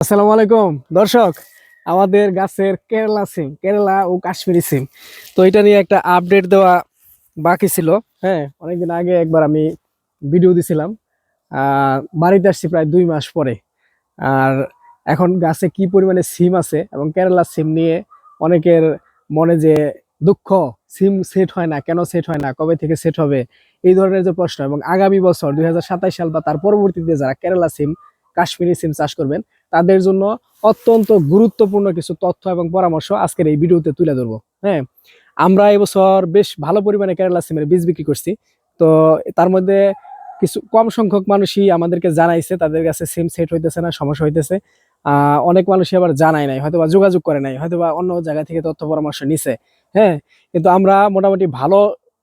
আসসালামু আলাইকুম, দর্শক। আমাদের গাছের কেরালা সিম, কেরালা ও কাশ্মীরি সিম। তো এটা নিয়ে একটা আপডেট দেওয়া বাকি ছিল। হ্যাঁ অনেকদিন আগে একবার আমি ভিডিও দিছিলাম। বাড়িতে আসছি প্রায় দুই মাস পরে। আর এখন গাছে কি পরিমাণে সিম আছে এবং কেরালা সিম নিয়ে অনেকের মনে যে দুঃখ, সিম সেট হয় না, কেন সেট হয় না, কবে থেকে সেট হবে, এই ধরনের যে প্রশ্ন। এবং আগামী বছর দুই সাল বা তার পরবর্তীতে যারা কেরালা সিম, কাশ্মীরি সিম চাষ করবেন তাদের জন্য অত্যন্ত গুরুত্বপূর্ণ কিছু তথ্য এবং পরামর্শ আজকের এই ভিডিওতে তুলে ধরবো। হ্যাঁ আমরা এবছর বেশ ভালো পরিমাণে কেরালা সিমের বীজ বিক্রি করছি। তো তার মধ্যে কিছু কম সংখ্যক মানুষই আমাদেরকে জানাইছে, তাদের কাছে সিম সেট হইতেছে না, সমস্যা হইতেছে। অনেক মানুষই আবার জানায় নাই, হয়তোবা যোগাযোগ করে নাই, হয়তোবা অন্য জায়গা থেকে তথ্য পরামর্শ নিছে। হ্যাঁ কিন্তু আমরা মোটামুটি ভালো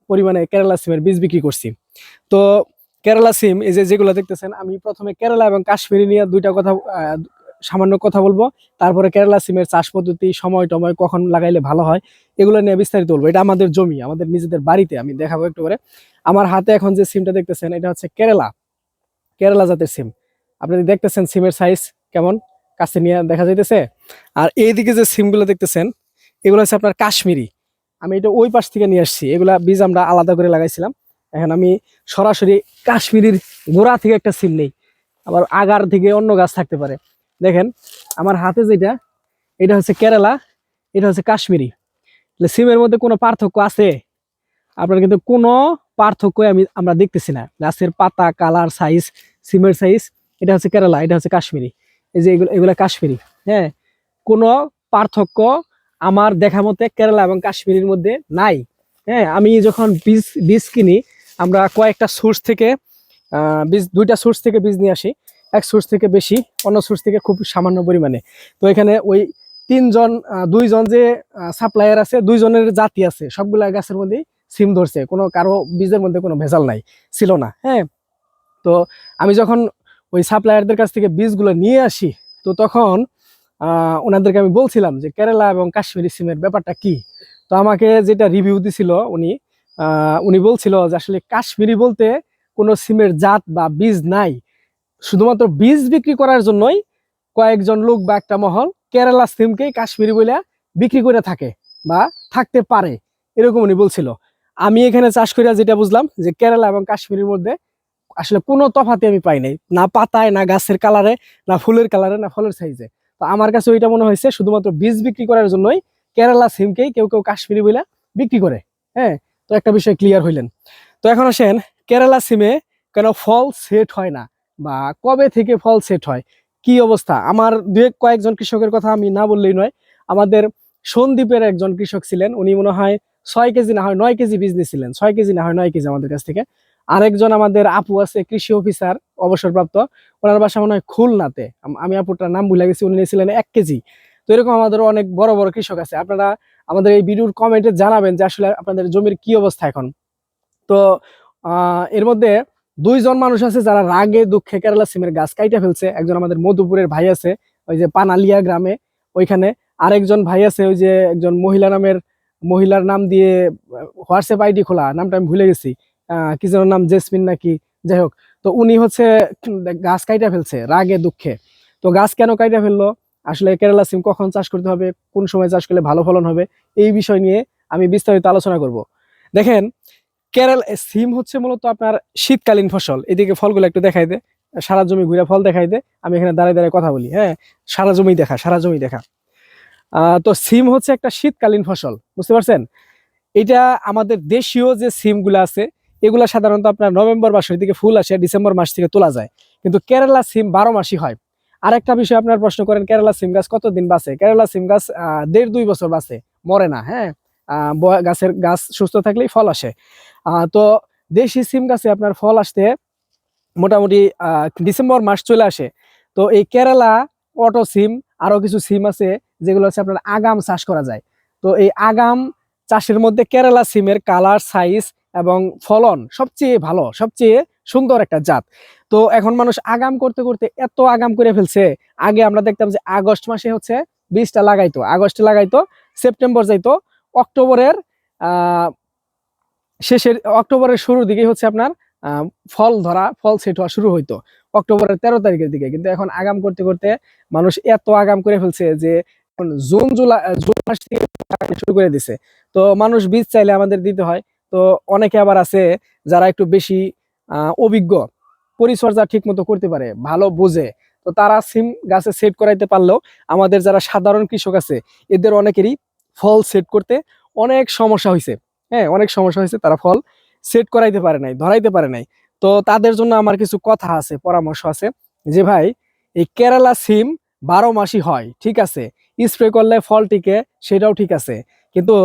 পরিমাণে কেরালা সিমের বীজ বিক্রি করছি। তো কেরালা সিম এই যে যেগুলো দেখতেছেন, আমি প্রথমে কেরালা এবং কাশ্মীরি নিয়ে দুইটা কথা সামান্য কথা বলব। তারপরে কেরালা সিমের চাষ পদ্ধতি, সময় টময় কখন লাগাইলে ভালো হয়, এগুলো নিয়ে বিস্তারিত বলব। এটা আমাদের জমি, আমাদের নিজেদের বাড়িতে, আমি দেখাবো একটু করে আমার হাতে এখন যে সিমটা দেখতেছেন, এটা হচ্ছে কেরালা কেরালা জাতের সিম। আপনি দেখতেছেন সিমের সাইজ কেমন, কাছে নিয়ে দেখা যাইতেছে। আর এইদিকে যে সিমগুলো দেখতেছেন, এগুলো হচ্ছে আপনার কাশ্মীরি। আমি এটা ওই পাশ থেকে নিয়ে আসছি, এগুলা বীজ আমরা আলাদা করে লাগাইছিলাম। এখন আমি সরাসরি কাশ্মীরির গোড়া থেকে একটা সিম নেই, আবার আগার থেকে অন্য গাছ থাকতে পারে। দেখেন, আমার হাতে যেটা, এটা হচ্ছে কেরালা, এটা হচ্ছে কাশ্মীরি। তাহলে সিমের মধ্যে কোনো পার্থক্য আছে? আপনার কিন্তু কোনো পার্থক্য আমি, আমরা দেখতেছি না। গাছের পাতা, কালার সাইজ সিমের সাইজ এটা হচ্ছে কেরালা, এটা হচ্ছে কাশ্মীরি। এই যে এগুলো এগুলো কাশ্মীরি হ্যাঁ? কোনো পার্থক্য আমার দেখা মতে কেরালা এবং কাশ্মীরের মধ্যে নাই হ্যাঁ? আমি যখন বীজ বীজ কিনি, আমরা কয়েকটা সোর্স থেকে বীজ, দুইটা সোর্স থেকে বীজ নিয়ে আসি। এক সোর্স থেকে বেশি, অন্য সোর্স থেকে খুব সামান্য পরিমাণে। তো এখানে ওই তিনজন দুইজন যে সাপ্লায়ার আছে, দুইজনের জাতি আছে, সবগুলা গাছের মধ্যেই সিম ধরছে। কোনো কারও বীজের মধ্যে কোনো ভেজাল নাই, ছিল না হ্যাঁ? তো আমি যখন ওই সাপ্লায়ারদের কাছ থেকে বীজগুলো নিয়ে আসি, তো তখন ওনাদেরকে আমি বলছিলাম যে, কেরালা এবং কাশ্মীরি সিমের ব্যাপারটা কি? তো আমাকে যেটা রিভিউ দিছিল উনি উনি বলছিল যে, আসলে কাশ্মীরি বলতে কোনো সিমের জাত বা বীজ নাই শুধুমাত্র বীজ বিক্রি করার জন্যই কয়েকজন লোক বা একটা মহল কেরালা সিমকেই কাশ্মীরি বলে বিক্রি করে থাকে বা থাকতে পারে, এরকম উনি বলছিল। আমি এখানে চাষ করিয়া যেটা বুঝলাম যে কেরালা এবং কাশ্মীরের মধ্যে আসলে কোনো তফাতে আমি পাই নাই, না পাতায়, না গাছের কালারে, না ফুলের কালারে, না ফলের সাইজে তো আমার কাছে ওইটা মনে হয়েছে শুধুমাত্র বীজ বিক্রি করার জন্যই কেরালা সিমকেই কেউ কেউ কাশ্মীরি বলে বিক্রি করে। হ্যাঁ তো একটা বিষয় ক্লিয়ার হইলেন। তো এখন আসেন, কেরালা সিমে কেন ফল সেট হয় না? বা কবে থেকে ফল সেট হয়? কি অবস্থা? আমার দু এক কয়েকজন কৃষকের কথা আমি না বললেই নয়। আমাদের সন্দীপের একজন কৃষক ছিলেন। উনি মনে হয় ছয় কেজি না হয় নয় কেজি বীজ নিয়েছিলেন ছয় কেজি না হয় নয় কেজি আমাদের কাছ থেকে। আরেকজন আমাদের আপু আছে, কৃষি অফিসার অবসরপ্রাপ্ত। ওনার বাসা মনে হয় খুলনাতে। আমি আপুটার নাম ভুলে গেছি। উনি নিয়েছিলেন এক কেজি। তো এরকম আমাদের অনেক বড় বড় কৃষক আছে। আপনারা আমাদের এই ভিডিওর কমেন্টে জানাবেন যে আসলে আপনাদের জমির কি অবস্থা এখন। তো এর মধ্যে দুইজন মানুষ আছে যারা রাগে, দুঃখে কেরালা সিমের গাছ কাইটা ফেলছে। একজন আমাদের মধুপুরের ভাই আছে, ওই যে পানালিয়া গ্রামে। ওইখানে আরেকজন ভাই আছে, ওই যে একজন মহিলা নামের, মহিলার নাম দিয়ে, হোয়াটসঅ্যাপ আইডি খোলা, নামটা আমি ভুলে গেছি। কি যেন নাম, জেসমিন নাকি, যাই হোক। তো উনি হচ্ছে গাছ কাইটা ফেলছে, রাগে, দুঃখে। তো গাছ কেন কাইটা ফেলল? আসলে কেরালা সিম কখন চাষ করতে হবে? কোন সময় চাষ করলে ভালো ফলন হবে? এই বিষয় নিয়ে আমি বিস্তারিত আলোচনা করব। দেখেন কেরাল সিম হচ্ছে মূলত আপনার শীতকালীন ফসল। এদিকে ফলগুলো একটু দেখাই দে। সারা জমি ঘুরে ফল দেখাই দে। আমি এখানে দাঁড়িয়ে দাঁড়িয়ে কথা বলি হ্যাঁ? সারা জমি দেখা, সারা জমি দেখা। তো সিম হচ্ছে একটা শীতকালীন ফসল, বুঝতে পারছেন? এটা আমাদের দেশীয় যে সিমগুলো আছে, এগুলা সাধারণত আপনার নভেম্বর মাসের দিকে ফুল আসে, ডিসেম্বর মাস থেকে তোলা যায়। কিন্তু কেরালা সিম বারো মাসই হয়। আরেকটা বিষয় আপনার প্রশ্ন করেন, কেরালা সিম গাছ কতদিন বাঁচে? কেরালা সিম গাছ দেড় দুই বছর বাঁচে, মরে না হ্যাঁ? গাছের গাছ সুস্থ থাকলেই ফল আসে। তো দেশি সিম গাছে আপনার ফল আসতে মোটামুটি ডিসেম্বর মাস চলে আসে। তো এই কেরালা, অটো সিম আরও কিছু সিম আছে, যেগুলো হচ্ছে আপনার আগাম চাষ করা যায়। তো এই আগাম চাষের মধ্যে কেরালা সিমের কালার, সাইজ এবং ফলন সবচেয়ে ভালো, সবচেয়ে সুন্দর একটা জাত। তো এখন মানুষ আগাম করতে করতে এত আগাম করে ফেলছে। আগে আমরা দেখতাম যে আগস্ট মাসে হচ্ছে বীজটা লাগাইতো, আগস্টে লাগাইতো, সেপ্টেম্বর যাইতো অক্টোবরের শেষের, অক্টোবরের শুরুর দিকে হচ্ছে আপনার ফল ধরা, ফল সেট হওয়া শুরু হইতো। অক্টোবরের তেরো তারিখের দিকে। কিন্তু এখন আগাম করতে করতে মানুষ এত আগাম করে ফেলছে যে জুন, জুলাই জুন মাস থেকে শুরু করে দিছে। তো মানুষ বীজ চাইলে আমাদের দিতে হয়। তো অনেকে আবার আছে যারা একটু বেশি অভিজ্ঞ, পরিচর্যা ঠিক মতো করতে পারে, ভালো বোঝে। তো তারা সিম গাছে সেট করাইতে পারলেও আমাদের যারা সাধারণ কৃষক আছে, এদের অনেকেরই ফল সেট করতে অনেক সমস্যা হয়েছে হ্যাঁ অনেক সমস্যা হয়েছে তারা ফল সেট করাইতে পারে নাই, ধরাইতে পারে নাই। তো তাদের জন্য আমার কিছু কথা আছে, পরামর্শ আছে যে, ভাই, এই কেরালা সিম বারো মাসই হয়, ঠিক আছে? স্প্রে করলে ফল টিকে, সেটাও ঠিক আছে। কিন্তু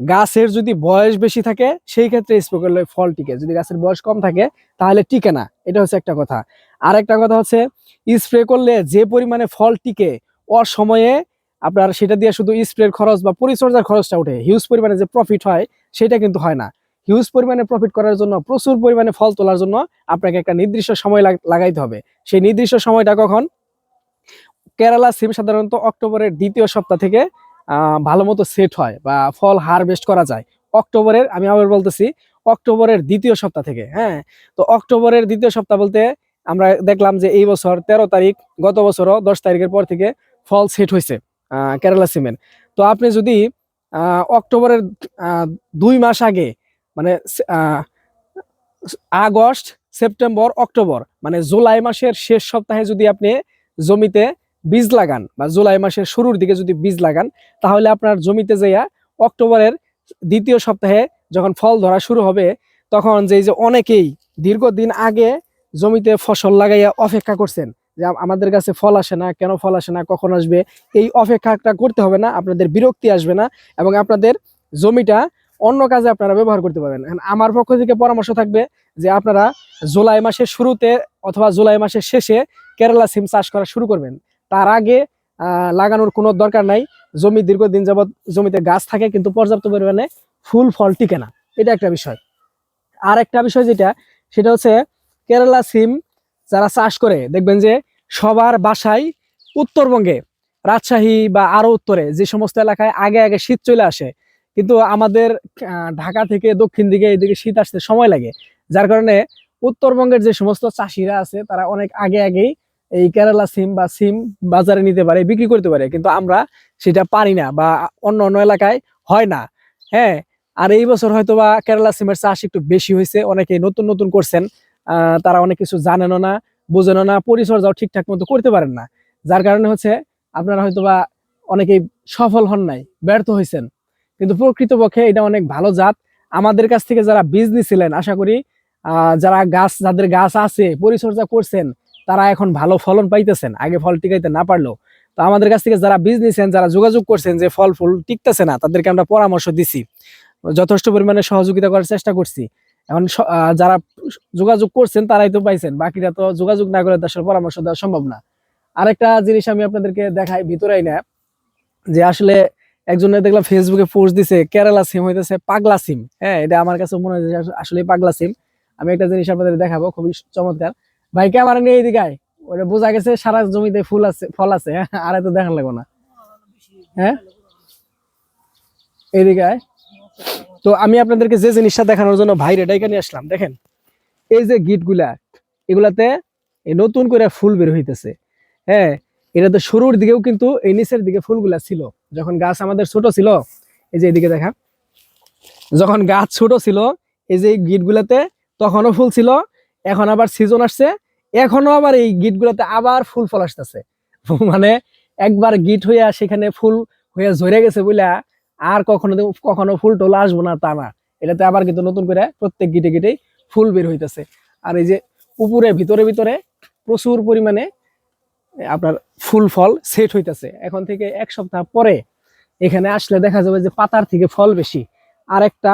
গাছের যদি বয়স বেশি থাকে, সেই ক্ষেত্রে স্প্রে করলে ফল টিকে। যদি গাছের বয়স কম থাকে, তাহলে টিকে না। এটা হচ্ছে একটা কথা। আর একটা কথা হচ্ছে স্প্রে করলে যে পরিমাণে ফল টিকে, অসময়ে আপনার সেটা দিয়ে শুধু স্প্রের খরচ বা পরিচর্যার খরচটা উঠে হিউজ পরিমাণে যে প্রফিট হয়, সেটা কিন্তু হয় না। হিউজ পরিমাণে প্রফিট করার জন্য, প্রচুর পরিমাণে ফল তোলার জন্য আপনাকে একটা নির্দিষ্ট সময় লাগাইতে হবে। সেই নির্দিষ্ট সময়টা কখন? কেরালা সিম সাধারণত অক্টোবরের দ্বিতীয় সপ্তাহ থেকে ভালো মতো সেট হয় বা ফল হারভেস্ট করা যায়। অক্টোবরের, আমি আবার বলতেছি, অক্টোবরের দ্বিতীয় সপ্তাহ থেকে হ্যাঁ? তো অক্টোবরের দ্বিতীয় সপ্তাহ বলতে আমরা দেখলাম যে এই বছর তেরো তারিখ, গত বছরও দশ তারিখের পর থেকে ফল সেট হয়েছে কেরালা সিমের তো আপনি যদি অক্টোবরের দুই মাস আগে মানে আগস্ট, সেপ্টেম্বর, অক্টোবর মানে জুলাই মাসের শেষ সপ্তাহে যদি আপনি জমিতে বীজ লাগান বা জুলাই মাসের শুরুর দিকে যদি বীজ লাগান, তাহলে আপনার জমিতে যাইয়া অক্টোবরের দ্বিতীয় সপ্তাহে যখন ফল ধরা শুরু হবে, তখন যে যে অনেকেই দীর্ঘদিন আগে জমিতে ফসল লাগাইয়া অপেক্ষা করছেন যে আমাদের কাছে ফল আসে না, কেন ফল আসে না, কখন আসবে, এই অপেক্ষাটা করতে হবে না, আপনাদের বিরক্তি আসবে না এবং আপনাদের জমিটা অন্য কাজে আপনারা ব্যবহার করতে পারবেন। আমার পক্ষ থেকে পরামর্শ থাকবে যে আপনারা জুলাই মাসের শুরুতে অথবা জুলাই মাসের শেষে কেরালা সিম চাষ করা শুরু করবেন। তার আগে লাগানোর কোনো দরকার নাই। জমি দীর্ঘদিন যাবৎ জমিতে গাছ থাকে, কিন্তু পর্যাপ্ত পরিমাণে ফুল, ফল টিকে না। এটা একটা বিষয়। আর একটা বিষয় যেটা, সেটা হচ্ছে কেরালা সিম যারা চাষ করে, দেখবেন যে সবার বাসায় উত্তরবঙ্গে, রাজশাহী বা আরও উত্তরে যে সমস্ত এলাকায় আগে আগে শীত চলে আসে। কিন্তু আমাদের ঢাকা থেকে দক্ষিণ দিকে এদিকে শীত আসতে সময় লাগে। যার কারণে উত্তরবঙ্গের যে সমস্ত চাষিরা আছে, তারা অনেক আগে আগেই এই কেরালা সিম বা সিম বাজারে নিতে পারে, বিক্রি করতে পারে। কিন্তু আমরা সেটা পারি না বা অন্য অন্য এলাকায় হয় না। হ্যাঁ আর এই বছর হয়তো বা কেরালা সিমের চাষ একটু বেশি হয়েছে অনেকে নতুন নতুন করছেন। তারা অনেক কিছু জানেনও না, বোঝেনও না, পরিচর্যাও ঠিকঠাক মতো করতে পারেন না। যার কারণে হচ্ছে আপনারা হয়তো বা অনেকেই সফল হন নাই, ব্যর্থ হয়েছেন কিন্তু প্রকৃতপক্ষে এটা অনেক ভালো জাত। আমাদের কাছ থেকে যারা বীজ নিছিলেন আশা করি যারা গাছ, যাদের গাছ আছে, পরিচর্যা করছেন, তারা এখন ভালো ফলন পাইতেছেন। আগে ফল টিকাইতে না পারলেও। তো আমাদের কাছ থেকে যারা বীজ নিছেন যারা যোগাযোগ করছেন যে ফল, ফুল টিকতেছে না, তাদেরকে আমরা পরামর্শ দিছি। যথেষ্ট পরিমাণে সহযোগিতা করার চেষ্টা করছি। এখন যারা যোগাযোগ করছেন, তারাই তো পাইছেন। বাকিরা তো যোগাযোগ না করে আসলে পরামর্শ দেওয়া সম্ভব না। আরেকটা জিনিস আমি আপনাদেরকে দেখাই, ভিতরেই না, যে আসলে একজনে দেখলাম ফেসবুকে পোস্ট দিছে, কেরালা সিম হইতেছে পাগলা সিম হ্যাঁ এটা আমার কাছে মনে হয় আসলে পাগলা সিম আমি একটা জিনিস আপনাদের দেখাবো, খুবই চমৎকার। ভাই ক্যামেরা নিয়ে আয়। ওটা বোঝা গেছে সারা জমিতে ফুল আছে, ফল আছে হ্যাঁ আর এত দেখান লাগবো না। হ্যাঁ? আয়। তো আমি আপনাদেরকে যে জিনিসটা দেখানোর জন্য ভাইরে ডাইকা নিয়ে আসলাম, দেখেন। এই যে গিটগুলা এগুলাতে নতুন করে ফুল বের হইতেছে। হ্যাঁ এটা তো শুরুর দিকেও কিন্তু এই নিচের দিকে ফুলগুলা ছিল। যখন গাছ আমাদের ছোট ছিল, এই যে এদিকে দেখা। যখন গাছ ছোট ছিল, এই যে গিট গুলাতে তখনও ফুল ছিল, এখন আবার সিজন আসছে এখনও আবার এই গিট গুলাতে আবার ফুল ফল আসতেছে। মানে একবার গিট হইয়া সেখানে ফুল হইয়া ঝরে গেছে বইলা আর কখনো কখনো ফুল টোল আসব না তা না। এটাতে আবার কিন্তু নতুন করে প্রত্যেক গিটে গিটেই ফুল বের হইতেছে। আর এই যে উপরে, ভিতরে ভিতরে প্রচুর পরিমাণে আপনার ফুল ফল সেট হইতেছে। এখন থেকে এক সপ্তাহ পরে এখানে আসলে দেখা যাবে যে পাতার থেকে ফল বেশি। আর একটা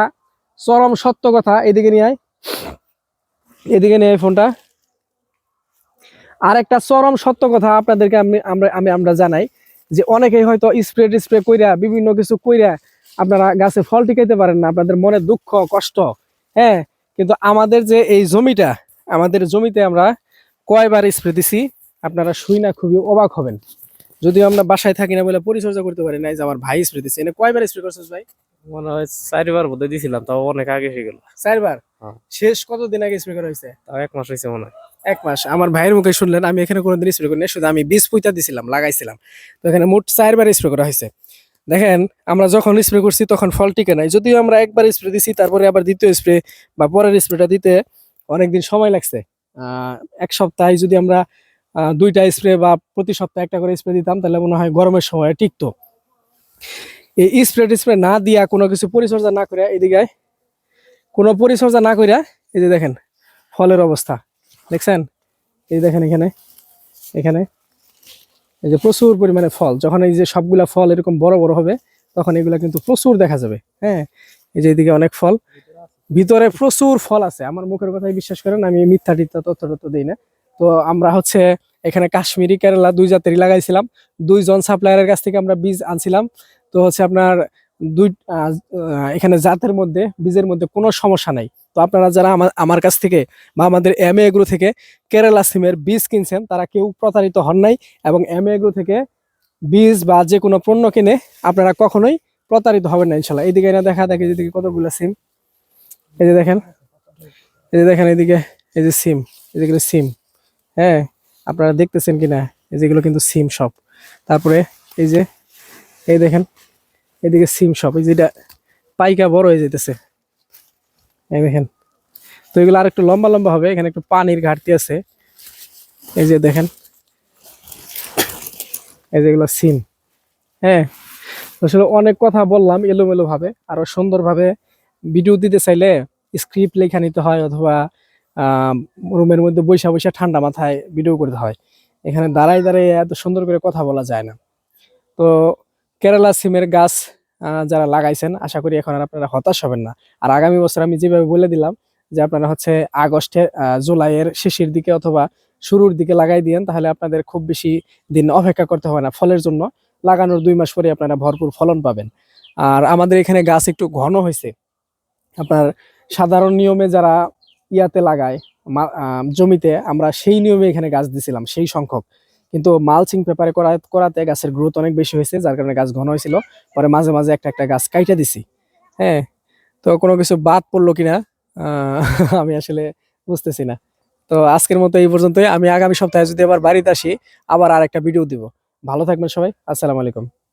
চরম সত্য কথা, এদিকে নিয়ে আয়। এদিকে নিয়ে ফোনটা। আর একটা চরম সত্য কথা আপনাদেরকে আমি, আমরা আমি, আমরা জানাই। যে অনেকেই হয়তো স্প্রে টিস্প্রে কইরা বিভিন্ন কিছু কইরা আপনারা গাছে ফল টিকাইতে পারেন না। আপনাদের মনে দুঃখ কষ্ট হ্যাঁ? কিন্তু আমাদের যে এই জমিটা আমাদের জমিতে আমরা কয়বার স্প্রে দিছি আপনারা শুই না খুবই অবাক হবেন। যদিও আমরা বাসায় থাকি না বলে পরিচর্যা করতে পারি না যে আমার ভাই স্প্রে দিছে। এনে কয়বার স্প্রে করছিস ভাই? মনে হয় চারবার বোধহয় দিছিলাম তাও অনেক আগে হয়ে গেল। চারবার? হ্যাঁ। শেষ কতদিন আগে স্প্রে করা হয়েছে? তাও এক মাস হয়েছে মনে হয়। এক মাস। আমার ভাইয়ের মুখে শুনলেন, আমি এখানে কোনোদিন স্প্রে করি না শুধু আমি বীজ পুঁতা দিছিলাম, লাগাইছিলাম। তো এখানে মোট চারবার স্প্রে করা হয়েছে। দেখেন, আমরা যখন স্প্রে করছি তখন ফল টিকে নাই। যদিও আমরা একবার স্প্রে দিছি, তারপরে আবার দ্বিতীয় স্প্রে বা পরের স্প্রেটা দিতে অনেকদিন সময় লাগছে। এক সপ্তাহে যদি আমরা দুইটা স্প্রে বা প্রতি সপ্তাহে একটা করে স্প্রে দিতাম, তাহলে মনে হয় গরমের সময় টিকতো। এই স্প্রে টিস্প্রে না দিয়া কোনো কিছু পরিচর্যা না করে এদিকে কোনো পরিচর্যা না করিয়া, এই যে দেখেন, ফলের অবস্থা। দেখছেন? এই দেখেন এখানে এখানে। এই যে প্রচুর পরিমাণে ফল, যখন এই যে সবগুলা ফল এরকম বড় বড় হবে, তখন এগুলা কিন্তু প্রচুর দেখা যাবে হ্যাঁ? এই যে এদিকে অনেক ফল। ভিতরে প্রচুর ফল আছে, আমার মুখের কথাই বিশ্বাস করেন, আমি মিথ্যা টিথ্যা তথ্য তথ্য দিই না। তো আমরা হচ্ছে এখানে কাশ্মীরি কেরালা দুই জাতেরই লাগাইছিলাম, দুইজন সাপ্লায়ারের কাছ থেকে আমরা বীজ আনছিলাম। তো হচ্ছে আপনার দুই এখানে জাতের মধ্যে, বীজের মধ্যে কোনো সমস্যা নাই। তো আপনারা যারা আমার আমার কাছ থেকে বা আমাদের এম এগ্রো থেকে কেরালা সিমের বীজ কিনছেন, তারা কেউ প্রতারিত হন নাই এবং এম এগ্রো থেকে বীজ বা যে কোনো পণ্য কিনে আপনারা কখনোই প্রতারিত হবেন না ইনশাল্লাহ। এইদিকে না দেখা, দেখে যেদিকে কতগুলো সিম? এই যে দেখেন, এই যে দেখেন এদিকে, এই যে সিম, এদিকে সিম। হ্যাঁ আপনারা দেখতেছেন কিনা? এই যেগুলো কিন্তু সিম সব তারপরে এই যে, এই দেখেন, এদিকে সিম সব এই যেটা পাইকা বড় হয়ে যেতেছে এই দেখেন। তো এগুলো আর একটু লম্বা লম্বা হবে, এখানে একটু পানির ঘাটতি আছে। এই যে দেখেন। এই যেগুলো সিম। হ্যাঁ আসলে অনেক কথা বললাম এলোমেলোভাবে আরও সুন্দরভাবে ভিডিও দিতে চাইলে স্ক্রিপ্ট লেখা নিতে হয় অথবা রুমের মধ্যে বৈশা বৈশা ঠান্ডা মাথায় ভিডিও করতে হয়। এখানে দাঁড়াই দাঁড়াই এত সুন্দর করে কথা বলা যায় না। তো কেরালা সিমের গাছ যারা লাগাইছেন আশা করি এখন আর আপনারা হতাশ হবেন না। আর আগামী বছর আমি যেভাবে বলে দিলাম যে আপনারা হচ্ছে আগস্টের আহ, জুলাইয়ের শেষের দিকে অথবা শুরুর দিকে লাগাই দিয়েন তাহলে আপনাদের খুব বেশি দিন অপেক্ষা করতে হবে না। ফলের জন্য লাগানোর দুই মাস পরে আপনারা ভরপুর ফলন পাবেন। আর আমাদের এখানে গাছ একটু ঘন হয়েছে। আপনার সাধারণ নিয়মে যারা ইয়াতে লাগায় জমিতে আমরা সেই নিয়মে এখানে গাছ দিছিলাম সেই সংখ্যক। কিন্তু মালচিং পেপারে করা, করাতে গাছের গ্রোথ অনেক বেশি হয়েছে, যার কারণে গাছ ঘন হয়েছিল। পরে মাঝে মাঝে একটা একটা গাছ কাইটা দিছি। হ্যাঁ তো কোনো কিছু বাদ পড়ল কিনা আমি আসলে বুঝতেছি না। তো আজকের মতো এই পর্যন্তই। আমি আগামী সপ্তাহে যদি আবার বাড়িতে আসি, আবার আর একটা ভিডিও দিব। ভালো থাকবেন সবাই। আসসালামু আলাইকুম।